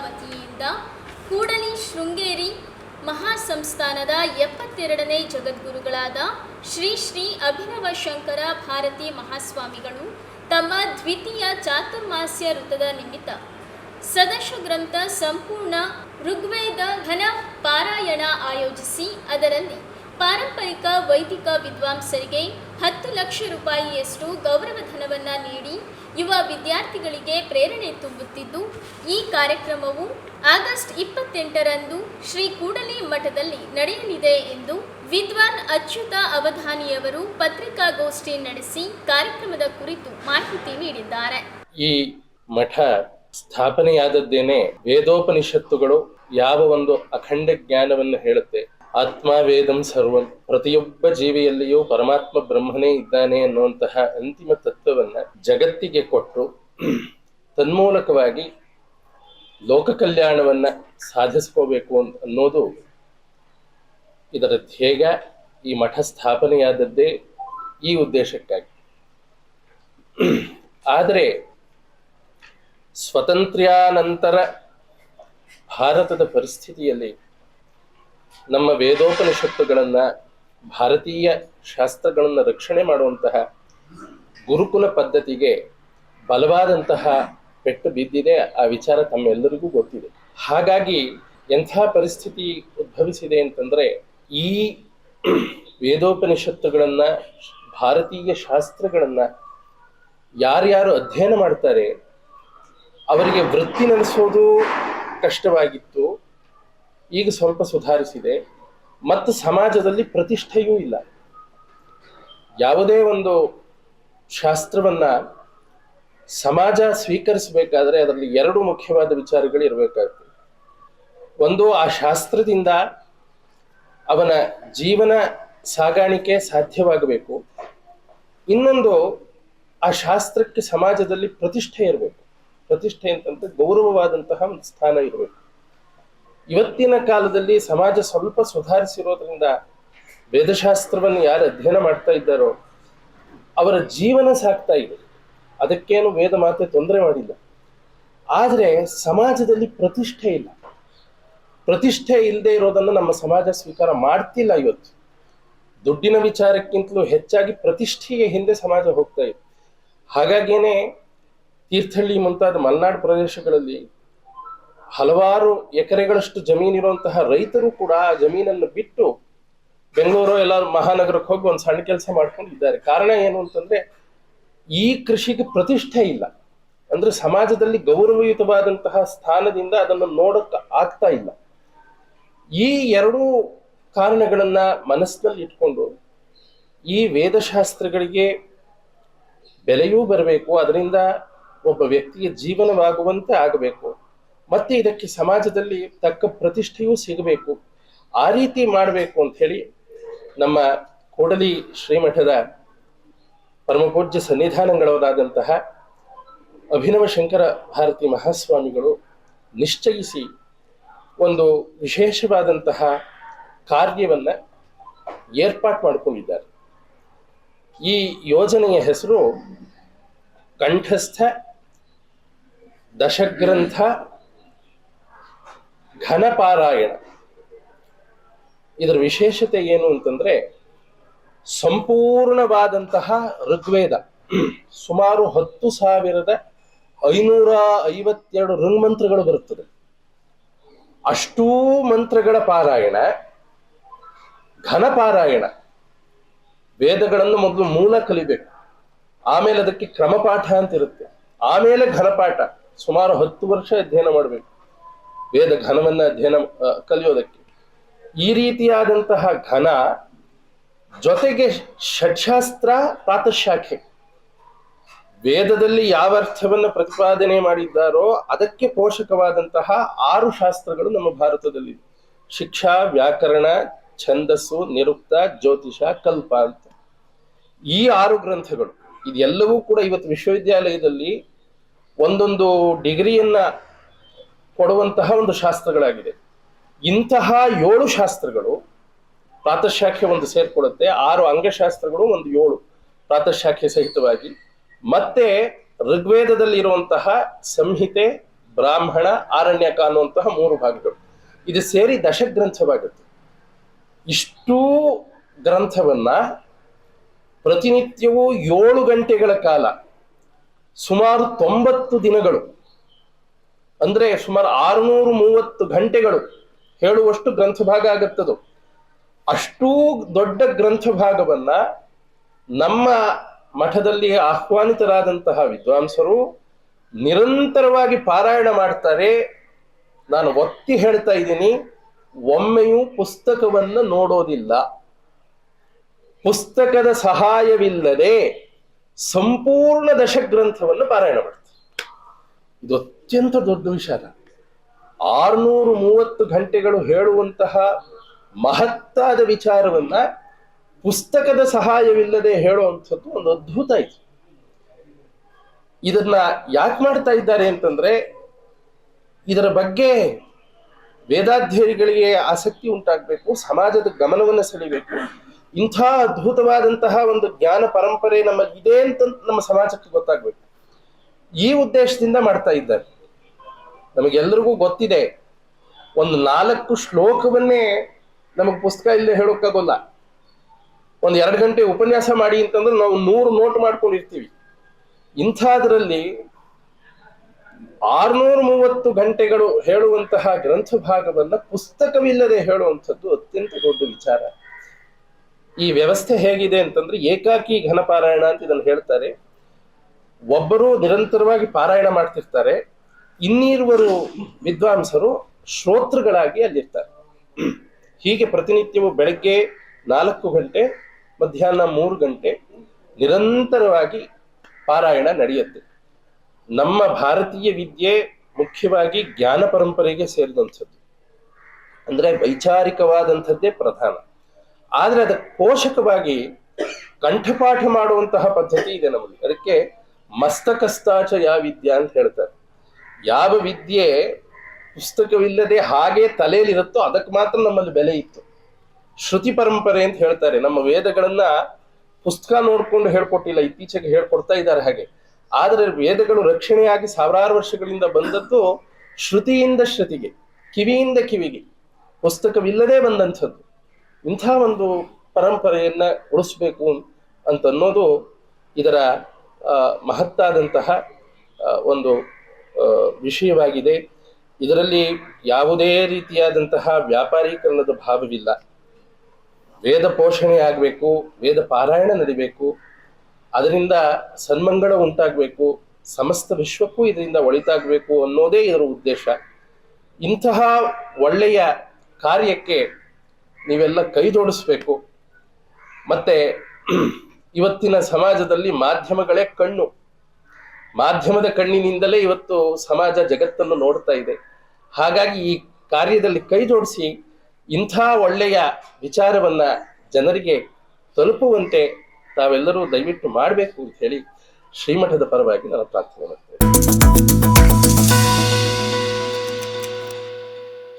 ವತಿಯಿಂದ ಕೂಡಲಿ ಶೃಂಗೇರಿ ಮಹಾಸಂಸ್ಥಾನದ ಎಪ್ಪತ್ತೆರಡನೇ ಜಗದ್ಗುರುಗಳಾದ ಶ್ರೀ ಶ್ರೀ ಅಭಿನವ ಶಂಕರ ಭಾರತಿ ಮಹಾಸ್ವಾಮಿಗಳು ತಮ್ಮ ದ್ವಿತೀಯ ಚಾತುರ್ಮಾಸ್ಯ ವೃತ್ತದ ನಿಮಿತ್ತ ಸದಸ್ಯ ಗ್ರಂಥ ಸಂಪೂರ್ಣ ಋಗ್ವೇದ ಘನ ಪಾರಾಯಣ ಆಯೋಜಿಸಿ ಅದರಲ್ಲಿ ಪಾರಂಪರಿಕ ವೈದಿಕ ವಿದ್ವಾಂಸರಿಗೆ ಹತ್ತು ಲಕ್ಷ ರೂಪಾಯಿಯಷ್ಟು ಗೌರವಧನವನ್ನು ನೀಡಿ ಯುವ ವಿದ್ಯಾರ್ಥಿಗಳಿಗೆ ಪ್ರೇರಣೆ ತುಂಬುತ್ತಿದ್ದು, ಈ ಕಾರ್ಯಕ್ರಮವು ಆಗಸ್ಟ್ ಇಪ್ಪತ್ತೆಂಟರಂದು ಶ್ರೀ ಕೂಡಲಿ ಮಠದಲ್ಲಿ ನಡೆಯಲಿದೆ ಎಂದು ವಿದ್ವಾನ್ ಅಚ್ಯುತ ಅವಧಾನಿಯವರು ಪತ್ರಿಕಾಗೋಷ್ಠಿ ನಡೆಸಿ ಕಾರ್ಯಕ್ರಮದ ಕುರಿತು ಮಾಹಿತಿ ನೀಡಿದ್ದಾರೆ. ಈ ಮಠ ಸ್ಥಾಪನೆಯಾದದ್ದೇನೆ ವೇದೋಪನಿಷತ್ತುಗಳು ಯಾವ ಒಂದು ಅಖಂಡ ಜ್ಞಾನವನ್ನು ಹೇಳುತ್ತೆ ಆತ್ಮ ವೇದಂ ಸರ್ವಂ. ಪ್ರತಿಯೊಬ್ಬ ಜೀವಿಯಲ್ಲಿಯೂ ಪರಮಾತ್ಮ ಬ್ರಹ್ಮನೇ ಇದ್ದಾನೆ ಅನ್ನುವಂತಹ ಅಂತಿಮ ತತ್ವವನ್ನ ಜಗತ್ತಿಗೆ ಕೊಟ್ಟು ತನ್ಮೂಲಕವಾಗಿ ಲೋಕ ಕಲ್ಯಾಣವನ್ನ ಸಾಧಿಸ್ಕೋಬೇಕು ಅನ್- ಅನ್ನೋದು ಇದರ ಧ್ಯೇಯ ಈ ಮಠ ಸ್ಥಾಪನೆಯಾದದ್ದೇ ಈ ಉದ್ದೇಶಕ್ಕಾಗಿ. ಆದರೆ ಸ್ವತಂತ್ರ್ಯಾನಂತರ ಭಾರತದ ಪರಿಸ್ಥಿತಿಯಲ್ಲಿ ನಮ್ಮ ವೇದೋಪನಿಷತ್ತುಗಳನ್ನ ಭಾರತೀಯ ಶಾಸ್ತ್ರಗಳನ್ನು ರಕ್ಷಣೆ ಮಾಡುವಂತಹ ಗುರುಕುಲ ಪದ್ಧತಿಗೆ ಬಲವಾದಂತಹ ಪೆಟ್ಟು ಬಿದ್ದಿದೆ. ಆ ವಿಚಾರ ತಮ್ಮೆಲ್ಲರಿಗೂ ಗೊತ್ತಿದೆ. ಹಾಗಾಗಿ ಎಂಥ ಪರಿಸ್ಥಿತಿ ಉದ್ಭವಿಸಿದೆ ಅಂತಂದ್ರೆ ಈ ವೇದೋಪನಿಷತ್ತುಗಳನ್ನ, ಭಾರತೀಯ ಶಾಸ್ತ್ರಗಳನ್ನ ಯಾರ್ಯಾರು ಅಧ್ಯಯನ ಮಾಡ್ತಾರೆ, ಅವರಿಗೆ ವೃತ್ತಿ ನಡೆಸೋದು ಕಷ್ಟವಾಗಿತ್ತು. ಈಗ ಸ್ವಲ್ಪ ಸುಧಾರಿಸಿದೆ. ಮತ್ತು ಸಮಾಜದಲ್ಲಿ ಪ್ರತಿಷ್ಠೆಯೂ ಇಲ್ಲ. ಯಾವುದೇ ಒಂದು ಶಾಸ್ತ್ರವನ್ನ ಸಮಾಜ ಸ್ವೀಕರಿಸಬೇಕಾದ್ರೆ ಅದರಲ್ಲಿ ಎರಡು ಮುಖ್ಯವಾದ ವಿಚಾರಗಳು ಇರಬೇಕಾಗ್ತದೆ. ಒಂದು, ಆ ಶಾಸ್ತ್ರದಿಂದ ಅವನ ಜೀವನ ಸಾಗಾಣಿಕೆ ಸಾಧ್ಯವಾಗಬೇಕು. ಇನ್ನೊಂದು, ಆ ಶಾಸ್ತ್ರಕ್ಕೆ ಸಮಾಜದಲ್ಲಿ ಪ್ರತಿಷ್ಠೆ ಇರಬೇಕು. ಪ್ರತಿಷ್ಠೆ ಅಂತಂದ್ರೆ ಗೌರವವಾದಂತಹ ಒಂದು ಸ್ಥಾನ ಇರಬೇಕು. ಇವತ್ತಿನ ಕಾಲದಲ್ಲಿ ಸಮಾಜ ಸ್ವಲ್ಪ ಸುಧಾರಿಸಿರೋದ್ರಿಂದ ವೇದಶಾಸ್ತ್ರವನ್ನು ಯಾರು ಅಧ್ಯಯನ ಮಾಡ್ತಾ ಇದ್ದಾರೋ ಅವರ ಜೀವನ ಸಾಕ್ತಾ ಇದೆ. ಅದಕ್ಕೇನು ವೇದ ಮಾತೆ ತೊಂದರೆ ಮಾಡಿಲ್ಲ. ಆದರೆ ಸಮಾಜದಲ್ಲಿ ಪ್ರತಿಷ್ಠೆ ಇಲ್ಲ. ಪ್ರತಿಷ್ಠೆ ಇಲ್ಲದೆ ಇರೋದನ್ನು ನಮ್ಮ ಸಮಾಜ ಸ್ವೀಕಾರ ಮಾಡ್ತಿಲ್ಲ ಇವತ್ತು. ದುಡ್ಡಿನ ವಿಚಾರಕ್ಕಿಂತಲೂ ಹೆಚ್ಚಾಗಿ ಪ್ರತಿಷ್ಠೆಗೆ ಹಿಂದೆ ಸಮಾಜ ಹೋಗ್ತಾ ಇದೆ. ಹಾಗಾಗಿನೇ ತೀರ್ಥಹಳ್ಳಿ ಮುಂತಾದ ಮಲೆನಾಡು ಪ್ರದೇಶಗಳಲ್ಲಿ ಹಲವಾರು ಎಕರೆಗಳಷ್ಟು ಜಮೀನಿರುವಂತಹ ರೈತರು ಕೂಡ ಆ ಜಮೀನನ್ನು ಬಿಟ್ಟು ಬೆಂಗಳೂರು ಎಲ್ಲರೂ ಮಹಾನಗರಕ್ಕೆ ಹೋಗಿ ಒಂದು ಸಣ್ಣ ಕೆಲಸ ಮಾಡ್ಕೊಂಡಿದ್ದಾರೆ. ಕಾರಣ ಏನು ಅಂತಂದ್ರೆ ಈ ಕೃಷಿಗೆ ಪ್ರತಿಷ್ಠೆ ಇಲ್ಲ. ಅಂದ್ರೆ ಸಮಾಜದಲ್ಲಿ ಗೌರವಯುತವಾದಂತಹ ಸ್ಥಾನದಿಂದ ಅದನ್ನು ನೋಡಕ್ ಆಗ್ತಾ ಇಲ್ಲ. ಈ ಎರಡೂ ಕಾರಣಗಳನ್ನ ಮನಸ್ಸಿನಲ್ಲಿ ಇಟ್ಕೊಂಡು ಈ ವೇದಶಾಸ್ತ್ರಗಳಿಗೆ ಬೆಲೆಯೂ ಬರಬೇಕು, ಅದರಿಂದ ಒಬ್ಬ ವ್ಯಕ್ತಿಗೆ ಜೀವನವಾಗುವಂತೆ ಆಗಬೇಕು. ಮತ್ತೆ ಇದಕ್ಕೆ ಸಮಾಜದಲ್ಲಿ ತಕ್ಕ ಪ್ರತಿಷ್ಠೆಯೂ ಸಿಗಬೇಕು. ಆ ರೀತಿ ಮಾಡಬೇಕು ಅಂತ ಹೇಳಿ ನಮ್ಮ ಕೂಡಲಿ ಶ್ರೀಮಠದ ಪರಮಪೂಜ್ಯ ಸನ್ನಿಧಾನಗಳವರಾದಂತಹ ಅಭಿನವ ಶಂಕರ ಭಾರತಿ ಮಹಾಸ್ವಾಮಿಗಳು ನಿಶ್ಚಯಿಸಿ ಒಂದು ವಿಶೇಷವಾದಂತಹ ಕಾರ್ಯವನ್ನು ಏರ್ಪಾಟ್ ಮಾಡಿಕೊಂಡಿದ್ದಾರೆ. ಈ ಯೋಜನೆಯ ಹೆಸರು ಕಂಠಸ್ಥ ದಶಗ್ರಂಥ ಘನಪಾರಾಯಣ. ಇದರ ವಿಶೇಷತೆ ಏನು ಅಂತಂದ್ರೆ ಸಂಪೂರ್ಣವಾದಂತಹ ಋಗ್ವೇದ. ಸುಮಾರು ಹತ್ತು ಸಾವಿರದ ಐನೂರ ಐವತ್ತೆರಡು ಋನ್ಮಂತ್ರಗಳು ಬರುತ್ತದೆ. ಅಷ್ಟೂ ಮಂತ್ರಗಳ ಪಾರಾಯಣ ಘನ ಪಾರಾಯಣ ವೇದಗಳನ್ನು ಮೊದಲು ಮೂಲ ಕಲಿಬೇಕು. ಆಮೇಲೆ ಅದಕ್ಕೆ ಕ್ರಮಪಾಠ ಅಂತ ಇರುತ್ತೆ ಆಮೇಲೆ ಘನಪಾಠ. ಸುಮಾರು ಹತ್ತು ವರ್ಷ ಅಧ್ಯಯನ ಮಾಡಬೇಕು. ವೇದ ಘನವನ್ನ ಅಧ್ಯಯನ ಕಲಿಯೋದಕ್ಕೆ. ಈ ರೀತಿಯಾದಂತಹ ಘನ ಜೊತೆಗೆ ಷಟ್ಶಾಸ್ತ್ರ ಪ್ರಾತಃಶಾಖೆ. ವೇದದಲ್ಲಿ ಯಾವ ಅರ್ಥವನ್ನು ಪ್ರತಿಪಾದನೆ ಮಾಡಿದ್ದಾರೋ ಅದಕ್ಕೆ ಪೋಷಕವಾದಂತಹ ಆರು ಶಾಸ್ತ್ರಗಳು ನಮ್ಮ ಭಾರತದಲ್ಲಿ ಶಿಕ್ಷಾ, ವ್ಯಾಕರಣ, ಛಂದಸ್ಸು, ನಿರುಕ್ತ, ಜ್ಯೋತಿಷ, ಕಲ್ಪ ಅಂತ. ಈ ಆರು ಗ್ರಂಥಗಳು, ಇದೆಲ್ಲವೂ ಕೂಡ ಇವತ್ತು ವಿಶ್ವವಿದ್ಯಾಲಯದಲ್ಲಿ ಒಂದೊಂದು ಡಿಗ್ರಿಯನ್ನ ಕೊಡುವಂತಹ ಒಂದು ಶಾಸ್ತ್ರಗಳಾಗಿದೆ ಇಂತಹ ಏಳು ಶಾಸ್ತ್ರಗಳು ಪ್ರಾತಃಶಾಖೆ ಒಂದು ಸೇರ್ಕೊಡುತ್ತೆ ಆರು ಅಂಗಶಾಸ್ತ್ರಗಳು ಒಂದು ಏಳು ಪ್ರಾತಃಶಾಖೆ ಸಹಿತವಾಗಿ. ಮತ್ತೆ ಋಗ್ವೇದದಲ್ಲಿ ಇರುವಂತಹ ಸಂಹಿತೆ, ಬ್ರಾಹ್ಮಣ ಆರಣ್ಯಕ ಅನ್ನುವಂತಹ ಮೂರು ಭಾಗಗಳು. ಇದು ಸೇರಿ ದಶಗ್ರಂಥವಾಗುತ್ತೆ. ಇಷ್ಟೂ ಗ್ರಂಥವನ್ನ ಪ್ರತಿನಿತ್ಯವೂ ಏಳು ಗಂಟೆಗಳ ಕಾಲ, ಸುಮಾರು ತೊಂಬತ್ತು ದಿನಗಳು ಅಂದ್ರೆ ಸುಮಾರು ಆರುನೂರು ಮೂವತ್ತು ಗಂಟೆಗಳು ಹೇಳುವಷ್ಟು ಗ್ರಂಥ ಭಾಗ ಆಗತ್ತದು. ಅಷ್ಟೂ ದೊಡ್ಡ ಗ್ರಂಥ ಭಾಗವನ್ನ ನಮ್ಮ ಮಠದಲ್ಲಿ ಆಹ್ವಾನಿತರಾದಂತಹ ವಿದ್ವಾಂಸರು ನಿರಂತರವಾಗಿ ಪಾರಾಯಣ ಮಾಡ್ತಾರೆ. ನಾನು ಒತ್ತಿ ಹೇಳ್ತಾ ಇದ್ದೀನಿ, ಒಮ್ಮೆಯೂ ಪುಸ್ತಕವನ್ನ ನೋಡೋದಿಲ್ಲ. ಪುಸ್ತಕದ ಸಹಾಯವಿಲ್ಲದೆ ಸಂಪೂರ್ಣ ದಶಗ್ರಂಥವನ್ನು ಪಾರಾಯಣ ಮಾಡ್ತಾರೆ. ಇದು ಅತ್ಯಂತ ದೊಡ್ಡ ವಿಚಾರ ಆರ್ನೂರು ಮೂವತ್ತು ಗಂಟೆಗಳು ಹೇಳುವಂತಹ ಮಹತ್ತಾದ ವಿಚಾರವನ್ನ ಪುಸ್ತಕದ ಸಹಾಯವಿಲ್ಲದೆ ಹೇಳುವಂಥದ್ದು ಒಂದು ಅದ್ಭುತ ಆಯ್ತು ಇದನ್ನ ಯಾಕೆ ಮಾಡ್ತಾ ಇದ್ದಾರೆ ಅಂತಂದ್ರೆ, ಇದರ ಬಗ್ಗೆ ವೇದಾಧ್ಯಯನಿಗಳಿಗೆ ಆಸಕ್ತಿ ಉಂಟಾಗಬೇಕು, ಸಮಾಜದ ಗಮನವನ್ನು ಸೆಳಿಬೇಕು. ಇಂಥ ಅದ್ಭುತವಾದಂತಹ ಒಂದು ಜ್ಞಾನ ಪರಂಪರೆ ನಮ್ಮಲ್ಲಿದೆ ಅಂತ ನಮ್ಮ ಸಮಾಜಕ್ಕೆ ಗೊತ್ತಾಗಬೇಕು. ಈ ಉದ್ದೇಶದಿಂದ ಮಾಡ್ತಾ ಇದ್ದಾರೆ. ನಮಗೆಲ್ಲರಿಗೂ ಗೊತ್ತಿದೆ. ಒಂದು ನಾಲ್ಕು ಶ್ಲೋಕವನ್ನೇ ನಮಗೆ ಪುಸ್ತಕ ಇಲ್ಲದೆ ಹೇಳೋಕ್ಕಾಗಲ್ಲ. ಒಂದು ಎರಡು ಗಂಟೆ ಉಪನ್ಯಾಸ ಮಾಡಿ ಅಂತಂದ್ರೆ ನಾವು ನೂರು ನೋಟ್ ಮಾಡ್ಕೊಂಡಿರ್ತೀವಿ. ಇಂಥದ್ರಲ್ಲಿ ಆರ್ನೂರ ಮೂವತ್ತು ಗಂಟೆಗಳು ಹೇಳುವಂತಹ ಗ್ರಂಥ ಭಾಗವನ್ನ ಪುಸ್ತಕವಿಲ್ಲದೆ ಹೇಳುವಂಥದ್ದು ಅತ್ಯಂತ ದೊಡ್ಡ ವಿಚಾರ. ಈ ವ್ಯವಸ್ಥೆ ಹೇಗಿದೆ ಅಂತಂದ್ರೆ ಏಕಾಕಿ ಘನಪಾರಾಯಣ ಅಂತ ಇದನ್ನು ಹೇಳ್ತಾರೆ. ಒಬ್ಬರು ನಿರಂತರವಾಗಿ ಪಾರಾಯಣ ಮಾಡ್ತಿರ್ತಾರೆ. ಇನ್ನಿರುವರು ವಿದ್ವಾಂಸರು ಶ್ರೋತೃಗಳಾಗಿ ಅಲ್ಲಿರ್ತಾರೆ. ಹೀಗೆ ಪ್ರತಿನಿತ್ಯವೂ ಬೆಳಗ್ಗೆ ನಾಲ್ಕು ಗಂಟೆ, ಮಧ್ಯಾಹ್ನ ಮೂರು ಗಂಟೆ ನಿರಂತರವಾಗಿ ಪಾರಾಯಣ ನಡೆಯುತ್ತೆ. ನಮ್ಮ ಭಾರತೀಯ ವಿದ್ಯೆ ಮುಖ್ಯವಾಗಿ ಜ್ಞಾನ ಪರಂಪರೆಗೆ ಸೇರಿದಂಥದ್ದು. ಅಂದ್ರೆ ವೈಚಾರಿಕವಾದಂಥದ್ದೇ ಪ್ರಧಾನ. ಆದ್ರೆ ಅದಕ್ಕೆ ಪೋಷಕವಾಗಿ ಕಂಠಪಾಠ ಮಾಡುವಂತಹ ಪದ್ಧತಿ ಇದೆ ನಮಗೆ ಅದಕ್ಕೆ ಮಸ್ತಕಸ್ತಾಚ ಯಾ ವಿದ್ಯಾ ಅಂತ ಹೇಳ್ತಾರೆ. ಯಾವ ವಿದ್ಯೆ ಪುಸ್ತಕವಿಲ್ಲದೆ ಹಾಗೆ ತಲೆಯಲ್ಲಿರುತ್ತೋ ಅದಕ್ಕೆ ಮಾತ್ರ ನಮ್ಮಲ್ಲಿ ಬೆಲೆ ಇತ್ತು. ಶ್ರುತಿ ಪರಂಪರೆ ಅಂತ ಹೇಳ್ತಾರೆ. ನಮ್ಮ ವೇದಗಳನ್ನ ಪುಸ್ತಕ ನೋಡ್ಕೊಂಡು ಹೇಳ್ಕೊಟ್ಟಿಲ್ಲ, ಇತ್ತೀಚೆಗೆ ಹೇಳ್ಕೊಡ್ತಾ ಇದ್ದಾರೆ ಹಾಗೆ. ಆದರೆ ವೇದಗಳು ರಕ್ಷಣೆಯಾಗಿ ಸಾವಿರಾರು ವರ್ಷಗಳಿಂದ ಬಂದದ್ದು ಶ್ರುತಿಯಿಂದ ಶ್ರುತಿಗೆ, ಕಿವಿಯಿಂದ ಕಿವಿಗೆ. ಪುಸ್ತಕವಿಲ್ಲದೆ ಬಂದಂಥದ್ದು. ಇಂಥ ಒಂದು ಪರಂಪರೆಯನ್ನ ಉಳಿಸ್ಬೇಕು ಅಂತ ಅನ್ನೋದು ಇದರ ಮಹತ್ತಾದಂತಹ ಒಂದು ವಿಷಯವಾಗಿದೆ. ಇದರಲ್ಲಿ ಯಾವುದೇ ರೀತಿಯಾದಂತಹ ವ್ಯಾಪಾರೀಕರಣದ ಭಾವವಿಲ್ಲ. ವೇದ ಪೋಷಣೆ ಆಗಬೇಕು, ವೇದ ಪಾರಾಯಣ ನಡಿಬೇಕು, ಅದರಿಂದ ಸನ್ಮಂಗಳ ಉಂಟಾಗಬೇಕು, ಸಮಸ್ತ ವಿಶ್ವಕ್ಕೂ ಇದರಿಂದ ಒಳಿತಾಗಬೇಕು ಅನ್ನೋದೇ ಇದರ ಉದ್ದೇಶ. ಇಂತಹ ಒಳ್ಳೆಯ ಕಾರ್ಯಕ್ಕೆ ನೀವೆಲ್ಲ ಕೈ ಜೋಡಿಸ್ಬೇಕು. ಮತ್ತೆ ಇವತ್ತಿನ ಸಮಾಜದಲ್ಲಿ ಮಾಧ್ಯಮಗಳೇ ಕಣ್ಣು. ಮಾಧ್ಯಮದ ಕಣ್ಣಿನಿಂದಲೇ ಇವತ್ತು ಸಮಾಜ ಜಗತ್ತನ್ನು ನೋಡ್ತಾ ಇದೆ. ಹಾಗಾಗಿ ಈ ಕಾರ್ಯದಲ್ಲಿ ಕೈ ಜೋಡಿಸಿ ಇಂಥ ಒಳ್ಳೆಯ ವಿಚಾರವನ್ನ ಜನರಿಗೆ ತಲುಪುವಂತೆ ತಾವೆಲ್ಲರೂ ದಯವಿಟ್ಟು ಮಾಡಬೇಕು ಅಂತ ಹೇಳಿ ಶ್ರೀಮಠದ ಪರವಾಗಿ ನಾನು ಪ್ರಾರ್ಥನೆ ಮಾಡ್ತೇನೆ.